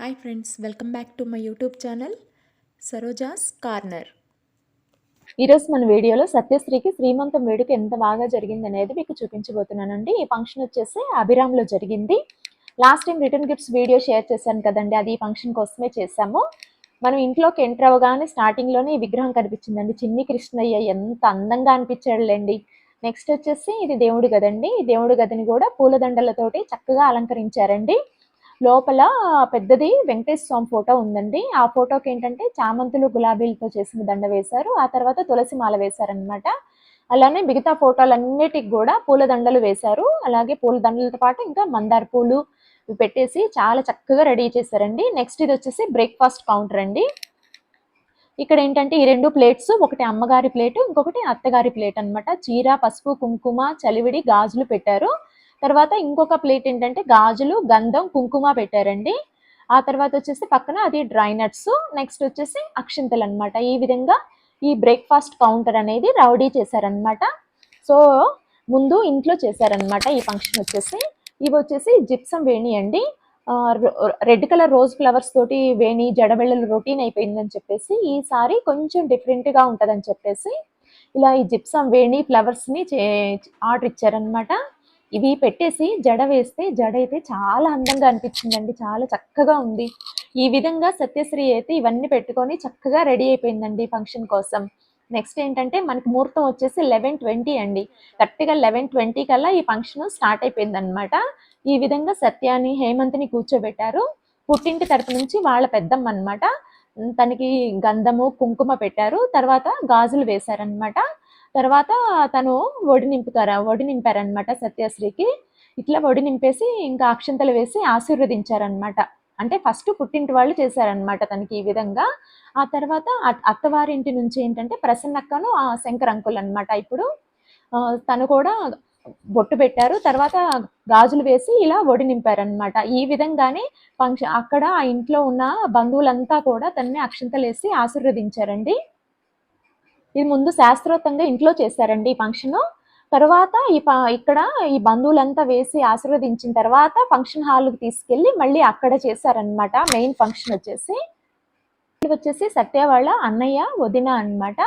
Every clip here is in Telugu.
Hi friends welcome back to my YouTube channel Saroja's corner ఈరోజు మన వీడియోలో సత్యశ్రీకి శ్రీమంతం వేడుక ఎంత బాగా జరిగింది అనేది మీకు చూపించబోతున్నానండి. ఈ ఫంక్షన్ వచ్చేసి అభిరామ్లో జరిగింది. Last time return gifts video share చేశాను కదండి అది ఈ ఫంక్షన్ కోసమే చేశాము. మనం ఇంట్లోకి ఎంటర్ అవ్వగానే స్టార్టింగ్లోనే ఈ విగ్రహం కనిపించిందండి. చిన్ని కృష్ణయ్య ఎంత అందంగా అనిపించాడులేండి. నెక్స్ట్ వచ్చేసి ఇది దేవుడి గదండి. దేవుడు దేవుడి గదిని కూడా పూలదండలతోటి చక్కగా అలంకరించారండి. లోపల పెద్దది వెంకటేశ్వర స్వామి ఫోటో ఉందండి. ఆ ఫోటోకి ఏంటంటే చామంతులు గులాబీలతో చేసిన దండ వేశారు. ఆ తర్వాత తులసి మాల వేశారనమాట అలానే మిగతా ఫోటోలన్నిటికి కూడా పూలదండలు వేశారు. అలాగే పూలదండలతో పాటు ఇంకా మందార పూలు పెట్టేసి చాలా చక్కగా రెడీ చేశారండి. నెక్స్ట్ ఇది వచ్చేసి బ్రేక్ఫాస్ట్ కౌంటర్ అండి. ఇక్కడ ఏంటంటే ఈ రెండు ప్లేట్స్ ఒకటి అమ్మగారి ప్లేట్ ఇంకొకటి అత్తగారి ప్లేట్ అన్నమాట. చీర పసుపు కుంకుమ చలివిడి గాజులు పెట్టారు. తర్వాత ఇంకొక ప్లేట్ ఏంటంటే గాజులు గంధం కుంకుమ పెట్టారండి. ఆ తర్వాత వచ్చేసి పక్కన అది డ్రై నట్స్ నెక్స్ట్ వచ్చేసి అక్షింతలు అనమాట ఈ విధంగా ఈ బ్రేక్ఫాస్ట్ కౌంటర్ అనేది రౌడీ చేశారనమాట సో ముందు ఇంట్లో చేశారనమాట ఈ ఫంక్షన్ వచ్చేసి. ఇవి వచ్చేసి జిప్సం వేణి అండి. రెడ్ కలర్ రోజ్ ఫ్లవర్స్ తోటి వేణి జడబెళ్ళలు రొటీన్ అయిపోయిందని చెప్పేసి ఈసారి కొంచెం డిఫరెంట్గా ఉంటుందని చెప్పేసి ఇలా ఈ జిప్సం వేణి ఫ్లవర్స్ని చే ఆర్డర్ ఇచ్చారనమాట ఇవి పెట్టేసి జడ వేస్తే జడ అయితే చాలా అందంగా అనిపించిందండి. చాలా చక్కగా ఉంది. ఈ విధంగా సత్యశ్రీ అయితే ఇవన్నీ పెట్టుకొని చక్కగా రెడీ అయిపోయిందండి ఫంక్షన్ కోసం. నెక్స్ట్ ఏంటంటే మనకి ముహూర్తం వచ్చేసి లెవెన్ ట్వంటీ అండి. కరెక్ట్గా లెవెన్ ట్వంటీ కల్లా ఈ ఫంక్షన్ స్టార్ట్ అయిపోయింది అనమాట ఈ విధంగా సత్యాన్ని హేమంత్ని కూర్చోబెట్టారు. పుట్టింటి తరపు నుంచి వాళ్ళ పెద్దమ్మ అనమాట తనకి గంధము కుంకుమ పెట్టారు. తర్వాత గాజులు వేశారనమాట తర్వాత తను ఒడి నింపుతారు. ఒడి నింపారనమాట సత్యశ్రీకి. ఇట్లా ఒడి నింపేసి ఇంకా అక్షంతలు వేసి ఆశీర్వదించారనమాట అంటే ఫస్ట్ పుట్టింటి వాళ్ళు చేశారనమాట తనకి ఈ విధంగా. ఆ తర్వాత అత్తవారింటి నుంచి ఏంటంటే ప్రసన్నక్కను ఆ శంకర్ అంకుల్ అనమాట ఇప్పుడు తను కూడా బొట్టు పెట్టారు. తర్వాత గాజులు వేసి ఇలా ఒడి నింపారనమాట ఈ విధంగానే ఫంక్షన్ అక్కడ ఆ ఇంట్లో ఉన్న బంధువులంతా కూడా తనని అక్షంతలు వేసి ఆశీర్వదించారండి. ఇది ముందు శాస్త్రోక్తంగా ఇంట్లో చేశారండి ఈ ఫంక్షన్ తర్వాత ఈ ఇక్కడ ఈ బంధువులంతా వేసి ఆశీర్వదించిన తర్వాత ఫంక్షన్ హాల్కి తీసుకెళ్ళి మళ్ళీ అక్కడ చేశారనమాట మెయిన్ ఫంక్షన్ వచ్చేసి. వచ్చేసి సత్య వాళ్ళ అన్నయ్య వదిన అనమాట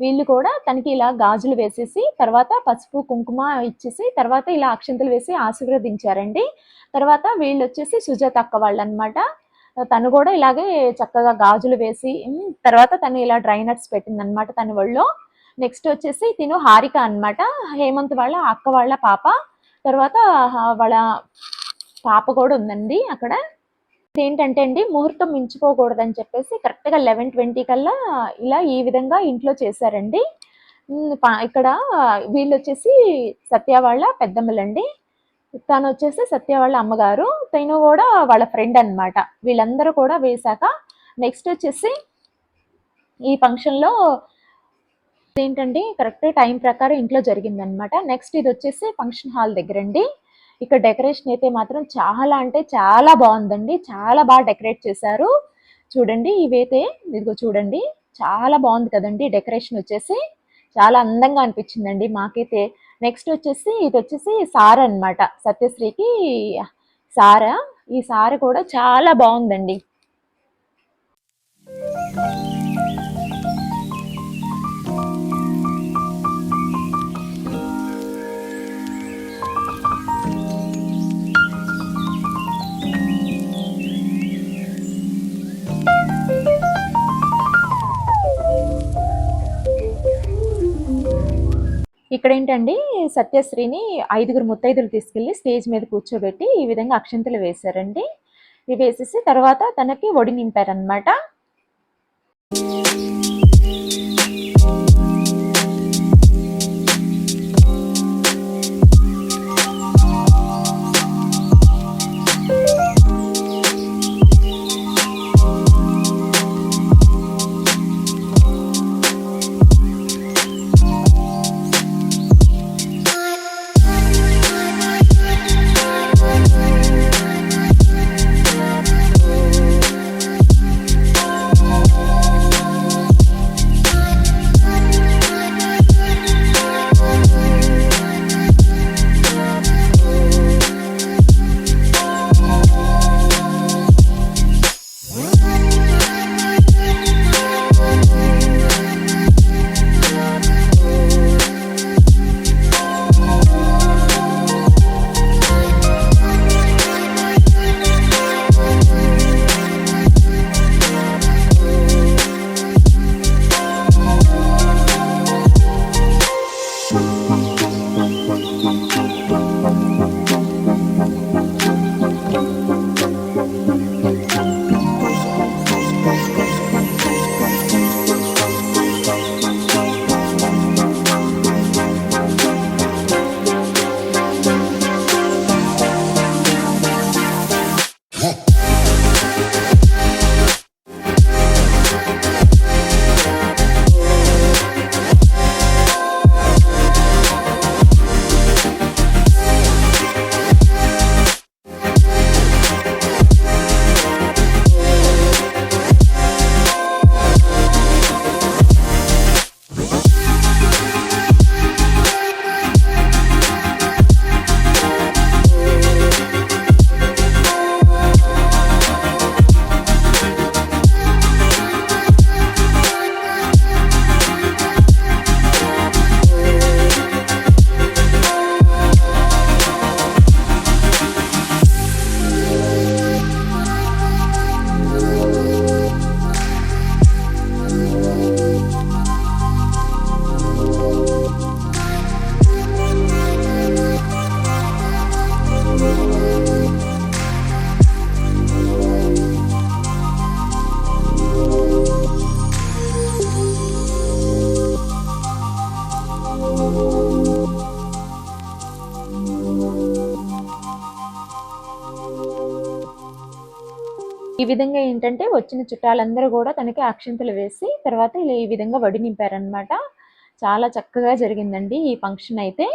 వీళ్ళు కూడా తనకి ఇలా గాజులు వేసేసి తర్వాత పసుపు కుంకుమ ఇచ్చేసి తర్వాత ఇలా అక్షంతలు వేసి ఆశీర్వదించారండి. తర్వాత వీళ్ళు వచ్చేసి సుజాత అక్క వాళ్ళు అనమాట తను కూడా ఇలాగే చక్కగా గాజులు వేసి తర్వాత తను ఇలా డ్రై నట్స్ పెట్టింది అనమాట తన ఒళ్ళో నెక్స్ట్ వచ్చేసి తిను హారిక అనమాట హేమంత్ వాళ్ళ అక్క వాళ్ళ పాప. తర్వాత వాళ్ళ పాప కూడా ఉందండి అక్కడ. ఏంటంటే అండి ముహూర్తం మించిపోకూడదని చెప్పేసి కరెక్ట్గా లెవెన్ ట్వంటీ కల్లా ఇలా ఈ విధంగా ఇంట్లో చేశారండి. ఇక్కడ వీళ్ళు వచ్చేసి సత్య వాళ్ళ పెద్దమ్మలండి. తను వచ్చేసి సత్య వాళ్ళ అమ్మగారు. తను కూడా వాళ్ళ ఫ్రెండ్ అనమాట వీళ్ళందరూ కూడా వేశాక నెక్స్ట్ వచ్చేసి ఈ ఫంక్షన్లో ఏంటండి? కరెక్ట్ టైం ప్రకారం ఇంట్లో జరిగిందనమాట నెక్స్ట్ ఇది వచ్చేసి ఫంక్షన్ హాల్ దగ్గర అండి ఇక్కడ డెకరేషన్ అయితే మాత్రం చాలా అంటే చాలా బాగుందండి. చాలా బాగా డెకరేట్ చేశారు. చూడండి ఇవైతే ఇదిగో చూడండి. చాలా బాగుంది కదండి డెకరేషన్ వచ్చేసి. చాలా అందంగా అనిపించిందండి. మాకైతే నెక్స్ట్ వచ్చేసి ఇది వచ్చేసి సార అనమాట సత్యశ్రీకి సార. ఈ సార కూడా చాలా బాగుందండి. ఇక్కడ ఏంటండి సత్యశ్రీని ఐదుగురు ముత్తైదులు తీసుకెళ్ళి స్టేజ్ మీద కూర్చోబెట్టి ఈ విధంగా అక్షంతలు వేశారండి. ఇవి వేసేసి తర్వాత తనకి ఒడి నింపారనమాట ఈ విధంగా ఏంటంటే వచ్చిన చుట్టాలందరూ కూడా తనకి అక్షింతలు వేసి తర్వాత ఇలా ఈ విధంగా వడి నింపారనమాట చాలా చక్కగా జరిగిందండి ఈ ఫంక్షన్ అయితే.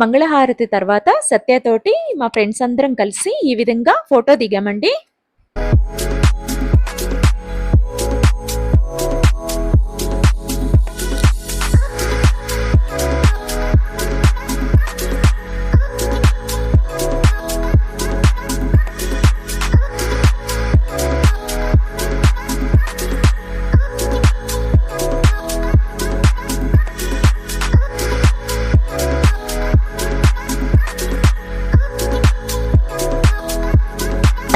మంగళహారతి తర్వాత సత్యతోటి మా ఫ్రెండ్స్ అందరం కలిసి ఈ విధంగా ఫోటో దిగామండి.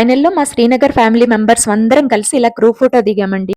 ఫైనల్లో మా శ్రీనగర్ ఫ్యామిలీ మెంబర్స్ అందరం కలిసి ఇలా గ్రూప్ ఫోటో దిగామండి.